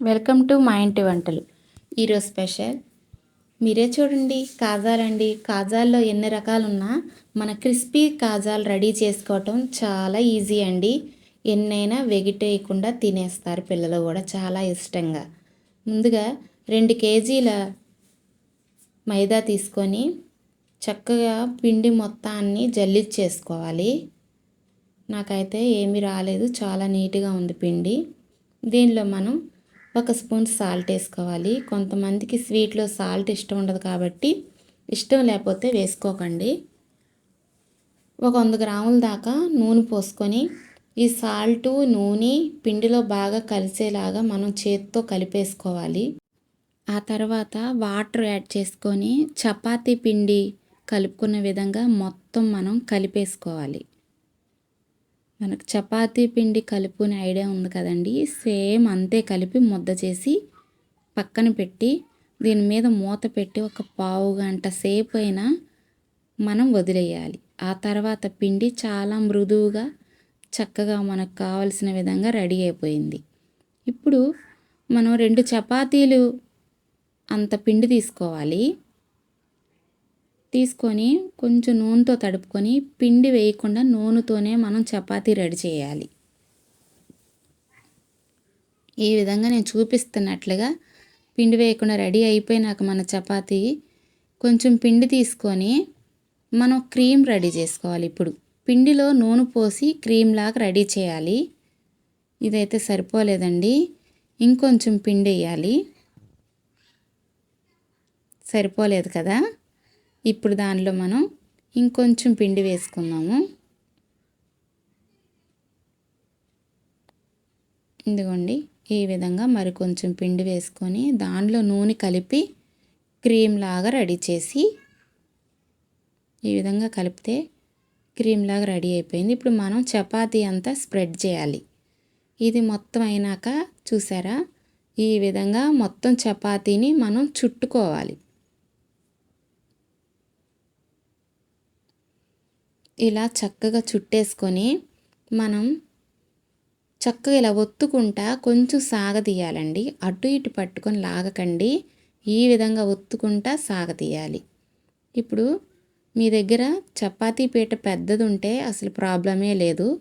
Welcome to మా ఇంటి వంటలు. ఈరోజు స్పెషల్. మీరే చూడండి కాజాలండి. కాజాల్లో ఎన్ని రకాలున్నా మన క్రిస్పీ కాజాలు రెడీ చేసుకోవటం చాలా ఈజీ అండి. ఎన్నైనా వెగిటేయకుండా తినేస్తారు పిల్లలు కూడా చాలా ఇష్టంగా. ముందుగా రెండు కేజీల మైదా తీసుకొని చక్కగా పిండి మొత్తాన్ని జల్లిచ్చేసుకోవాలి నాకైతే ఏమీ రాలేదు చాలా నీట్గా ఉంది పిండి. దీనిలో మనం ఒక స్పూన్ సాల్ట్ వేసుకోవాలి. కొంతమందికి స్వీట్లో సాల్ట్ ఇష్టం ఉండదు కాబట్టి ఇష్టం లేకపోతే వేసుకోకండి. ఒక వంద గ్రాముల దాకా నూనె పోసుకొని ఈ సాల్టు నూనె పిండిలో బాగా కలిసేలాగా మనం చేతితో కలిపేసుకోవాలి. ఆ తర్వాత వాటర్ యాడ్ చేసుకొని చపాతీ పిండి కలుపుకున్న విధంగా మొత్తం మనం కలిపేసుకోవాలి. మనకు చపాతీ పిండి కలుపుకునే ఐడియా ఉంది కదండి. సేమ్ అంతే కలిపి ముద్ద చేసి పక్కన పెట్టి దీని మీద మూత పెట్టి ఒక పావు గంట సేపు అయినా మనం వదిలేయాలి. ఆ తర్వాత పిండి చాలా మృదువుగా చక్కగా మనకు కావలసిన విధంగా రెడీ అయిపోయింది. ఇప్పుడు మనం రెండు చపాతీలు అంత పిండి తీసుకోవాలి. తీసుకొని కొంచెం నూనెతో తడుపుకొని పిండి వేయకుండా నూనెతోనే మనం చపాతీ రెడీ చేయాలి. ఈ విధంగా నేను చూపిస్తున్నట్లుగా పిండి వేయకుండా రెడీ అయిపోయినాక మన చపాతీ కొంచెం పిండి తీసుకొని మనం క్రీమ్ రెడీ చేసుకోవాలి ఇప్పుడు. పిండిలో నూనె పోసి క్రీమ్ లాగా రెడీ చేయాలి. ఇదైతే సరిపోలేదండి. ఇంకొంచెం పిండి వేయాలి. సరిపోలేదు కదా? ఇప్పుడు దానిలో మనం ఇంకొంచెం పిండి వేసుకుందాము. ఇదిగోండి ఈ విధంగా మరి కొంచెం పిండి వేసుకొని దానిలో నూనె కలిపి క్రీమ్ లాగా రెడీ చేసి ఈ విధంగా కలిపితే క్రీమ్ లాగా రెడీ అయిపోయింది. ఇప్పుడు మనం చపాతీ అంతా స్ప్రెడ్ చేయాలి. ఇది మొత్తం అయినాక చూసారా? ఈ విధంగా మొత్తం చపాతీని మనం చుట్టుకోవాలి. ఇలా చక్కగా చుట్టేసుకొని మనం చక్కగా ఇలా ఒత్తుకుంటా కొంచెం సాగదీయాలండి. అటు ఇటు పట్టుకొని లాగకండి. ఈ విధంగా ఒత్తుకుంటా సాగదీయాలి. ఇప్పుడు మీ దగ్గర చపాతీ పీట పెద్దది ఉంటే అసలు ప్రాబ్లమే లేదు.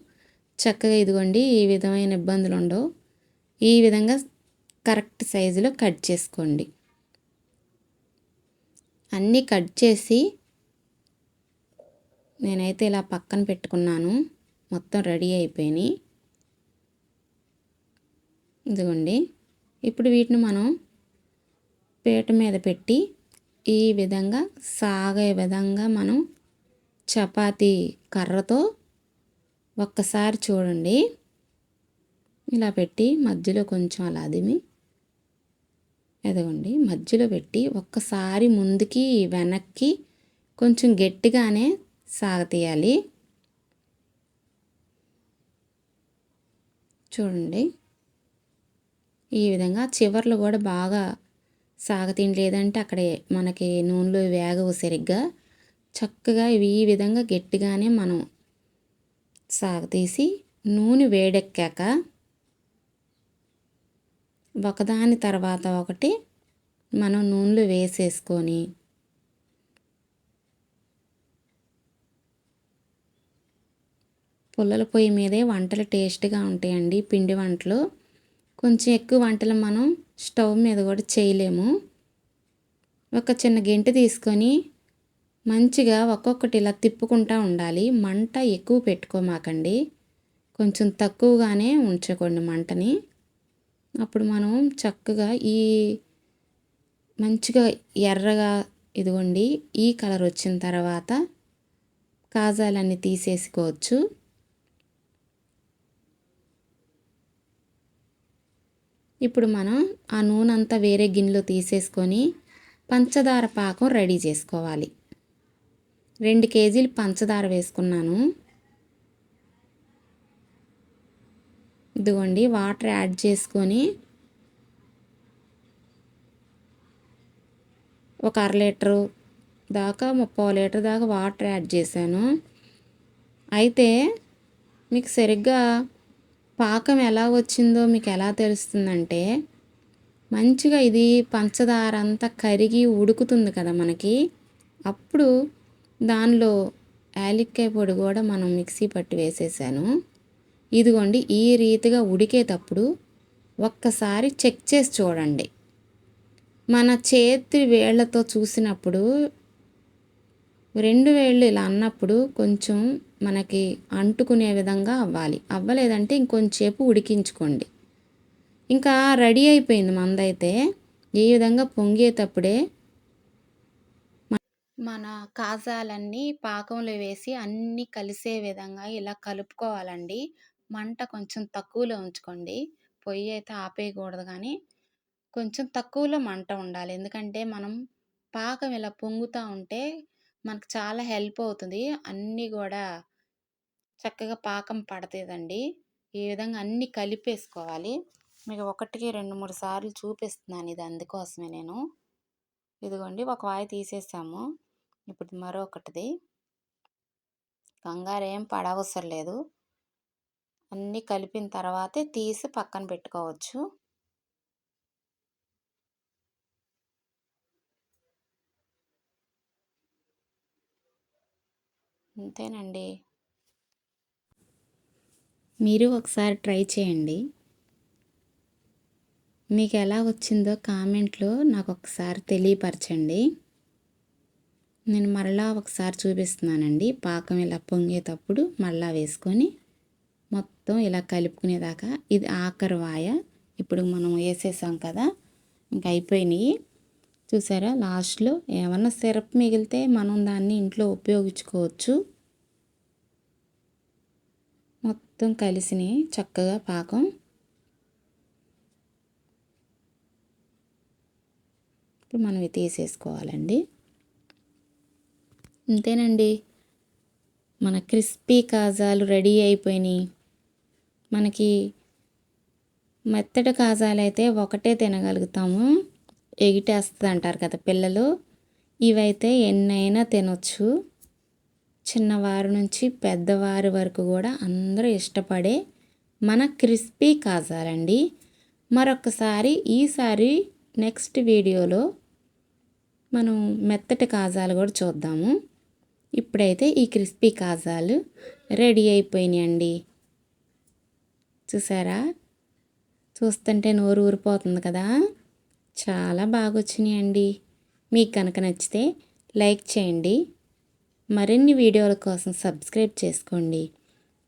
చక్కగా ఇదిగోండి ఈ విధమైన ఇబ్బందులు ఉండవు ఈ విధంగా కరెక్ట్ సైజులో కట్ చేసుకోండి. అన్నీ కట్ చేసి నేనైతే ఇలా పక్కన పెట్టుకున్నాను. మొత్తం రెడీ అయిపోయినాయి. ఇదిగోండి. ఇప్పుడు వీటిని మనం పీట మీద పెట్టి ఈ విధంగా సాగే విధంగా మనం చపాతీ కర్రతో ఒక్కసారి చూడండి. ఇలా పెట్టి మధ్యలో కొంచెం అలా అదిమి. ఎదగండి మధ్యలో పెట్టి ఒక్కసారి ముందుకి వెనక్కి కొంచెం గట్టిగానే సాగతీయాలి. చూడండి. ఈ విధంగా చివర్లు కూడా బాగా సాగతీయం లేదంటే అక్కడే మనకి నూనెలో వేగవు సరిగ్గా. చక్కగా ఇవి ఈ విధంగా గట్టిగానే మనం సాగతీసి నూనె వేడెక్కాక ఒకదాని తర్వాత ఒకటి మనం నూనెలో వేసేసుకొని పుల్లల పొయ్యి మీదే వంటలు టేస్ట్గా ఉంటాయండి పిండి వంటలు. కొంచెం ఎక్కువ వంటలు మనం స్టవ్ మీద కూడా చేయలేము. ఒక చిన్న గెంటి తీసుకొని మంచిగా ఒక్కొక్కటి ఇలా తిప్పుకుంటూ ఉండాలి. మంట ఎక్కువ పెట్టుకోమాకండి. కొంచెం తక్కువగానే ఉంచుకోండి మంటని. అప్పుడు మనం చక్కగా ఈ మంచిగా ఎర్రగా ఇదిగోండి ఈ కలర్ వచ్చిన తర్వాత కాజాలన్నీ తీసేసుకోవచ్చు. ఇప్పుడు మనం ఆ నూనె అంతా వేరే గిన్నెలో తీసేసుకొని పంచదార పాకం రెడీ చేసుకోవాలి. రెండు కేజీలు పంచదార వేసుకున్నాను. ఇదిగోండి వాటర్ యాడ్ చేసుకొని ఒక అర లీటరు దాకా ముప్పై లీటర్ దాకా వాటర్ యాడ్ చేశాను. అయితే మీకు సరిగ్గా పాకం ఎలా వచ్చిందో మీకు ఎలా తెలుస్తుందంటే మంచిగా ఇది పంచదార అంతా కరిగి ఉడుకుతుంది కదా మనకి. అప్పుడు దానిలో యాలక్కాయ పొడి కూడా మనం మిక్సీ పట్టి వేసేసాను. ఇదిగోండి ఈ రీతిగా ఉడికేటప్పుడు ఒక్కసారి చెక్ చేసి చూడండి. మన చేతి వేళ్ళతో చూసినప్పుడు రెండు వేళ్ళు ఇలా అన్నప్పుడు కొంచెం మనకి అంటుకునే విధంగా అవ్వాలి. అవ్వలేదంటే ఇంకొంచేపు ఉడికించుకోండి. ఇంకా రెడీ అయిపోయింది మందైతే ఈ విధంగా పొంగేటప్పుడే మన కాజాలన్నీ పాకంలో వేసి అన్నీ కలిసే విధంగా ఇలా కలుపుకోవాలండి. మంట కొంచెం తక్కువలో ఉంచుకోండి. పొయ్యి అయితే ఆపేయకూడదు కానీ కొంచెం తక్కువలో మంట ఉండాలి. ఎందుకంటే మనం పాకం ఇలా పొంగుతూ ఉంటే మనకు చాలా హెల్ప్ అవుతుంది. అన్నీ కూడా చక్కగా పాకం పడుతుందండి. ఈ విధంగా అన్నీ కలిపేసుకోవాలి. మీకు ఒకటికి రెండు మూడు సార్లు చూపిస్తున్నాను ఇది అందుకోసమే నేను. ఇదిగోండి ఒక వాయి తీసేసాము. ఇప్పుడు మరొకటిది. కంగారు ఏం పడవసరం లేదు. అన్నీ కలిపిన తర్వాతే తీసి పక్కన పెట్టుకోవచ్చు. అంతేనండి. మీరు ఒకసారి ట్రై చేయండి. మీకు ఎలా వచ్చిందో కామెంట్లో నాకు ఒకసారి తెలియపరచండి. నేను మరలా ఒకసారి చూపిస్తున్నానండి. పాకం ఇలా పొంగేటప్పుడు మళ్ళా వేసుకొని మొత్తం ఇలా కలుపుకునేదాకా ఇది ఆఖరి వాయ. ఇప్పుడు మనం వేసేసాం కదా ఇంకా అయిపోయినాయి. చూసారా? లాస్ట్లో ఏమన్నా సిరప్ మిగిలితే మనం దాన్ని ఇంట్లో ఉపయోగించుకోవచ్చు. మొత్తం కలిసినాయి చక్కగా పాకం. ఇప్పుడు మనం తీసేసుకోవాలండి. అంతేనండి మన క్రిస్పీ కాజాలు రెడీ అయిపోయినాయి. మనకి మెత్తటి కాజాలు అయితే ఒకటే తినగలుగుతాము. ఎగిటేస్తుంది అంటారు కదా పిల్లలు. ఇవైతే ఎన్నైనా తినొచ్చు. చిన్నవారి నుంచి పెద్దవారి వరకు కూడా అందరూ ఇష్టపడే మన క్రిస్పీ కాజాలండి. మరొకసారి ఈసారి నెక్స్ట్ వీడియోలో మనం మెత్తటి కాజాలు కూడా చూద్దాము. ఇప్పుడైతే ఈ క్రిస్పీ కాజాలు రెడీ అయిపోయినాయండి. చూసారా? చూస్తుంటే నోరు ఊరిపోతుంది కదా. చాలా బాగా వచ్చినాయండి మీకు కనుక నచ్చితే లైక్ చేయండి. మరిన్ని వీడియోల కోసం సబ్స్క్రైబ్ చేసుకోండి.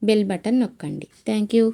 బెల్ బటన్ నొక్కండి. Thank you